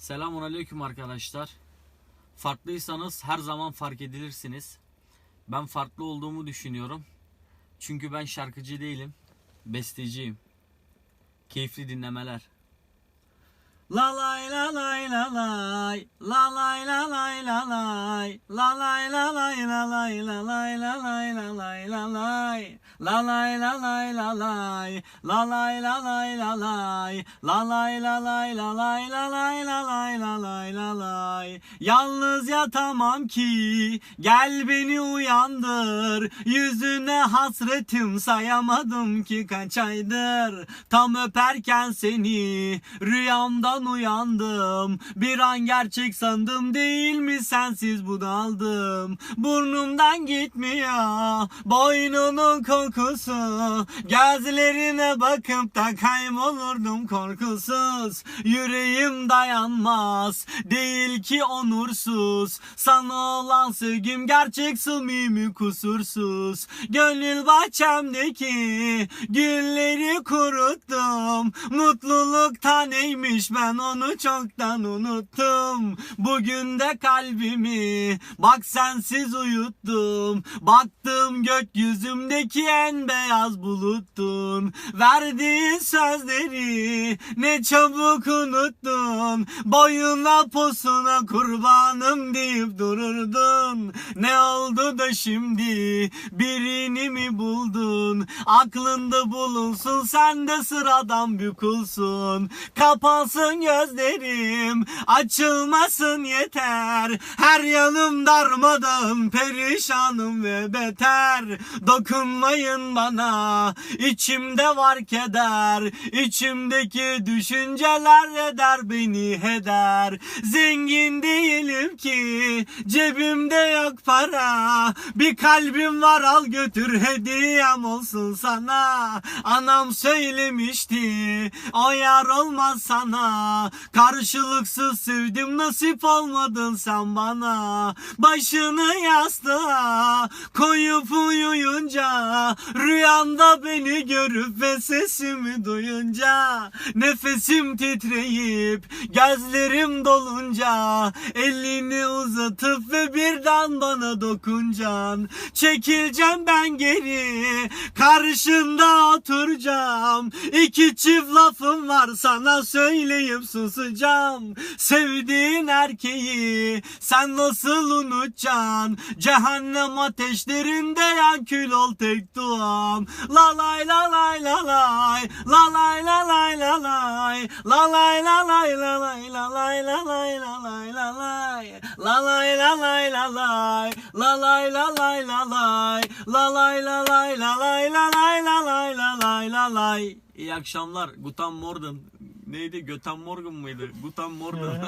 Selamun aleyküm arkadaşlar. Farklıysanız her zaman fark edilirsiniz. Ben farklı olduğumu düşünüyorum. Çünkü ben şarkıcı değilim. Besteciyim. Keyifli dinlemeler. La lay la lay la lay La lay la lay la lay La lay la lay la lay La lay la lay la lay La lay La lay la lay la lay La lay la lay la lay La lay la lay la lay La lay la lay la lay la lay Yalnız yatamam ki Gel beni uyandır Yüzüne hasretim sayamadım ki kaç aydır Tam öperken seni Rüyamdan uyandım Bir an gerçek sandım değil mi sensiz bunaldım Burnumdan gitmiyor. Boynunun kokusu Gözlerine bakıp da kaybolurdum korkusuz. Yüreğim dayanmaz Değil ki onursuz. Sana olan sevgim gerçek samimi kusursuz? Gönül bahçemdeki Gülleri kuruttum. Mutluluktan neymiş ben onu çoktan unuttum. Bugün de kalbimi Bak sensiz uyuttum. Baktım gökyüzümdeki en beyaz buluttun Verdiğin sözleri ne çabuk unuttun Boyuna posuna kurbanım deyip dururdun. Ne oldu da şimdi? Birini mi buldun Aklında bulunsun sen de sıradan bir kulsun. Kapansın gözlerim açılmasın yeter. Her yanım darmadan perişanım ve beter. Dokunmayın bana içimde var keder. İçimdeki düşünceler eder beni heder. Zengin değilim ki cebimde yok para. Bir kalbim var al götür hediyem olsun sana. Anam söylemişti o yar olmaz sana. Karşılıksız sevdim nasip olmadın sen bana. Başını yastığa koyup uyuyunca Rüyanda beni görüp ve sesimi duyunca Nefesim titreyip gözlerim dolunca Elini uzatıp ve birden bana dokuncan Çekileceğim ben geri karşında oturacağım. İki çift lafım var sana söyleyip susacağım. Sevdiğin erkeği sen nasıl unutacaksın? Cehennem ateşlerinde yan kül ol tek duam La lay la lay la lay La lay la lay la lay La lay la lay la lay La lay la lay la lay la lay La lay la lay la lay La lay la lay la lay La lay la lay la lay La lay la lay la lay la lay İyi akşamlar Guten Morgen Neydi Göten Morgan mıydı? Guten Morgen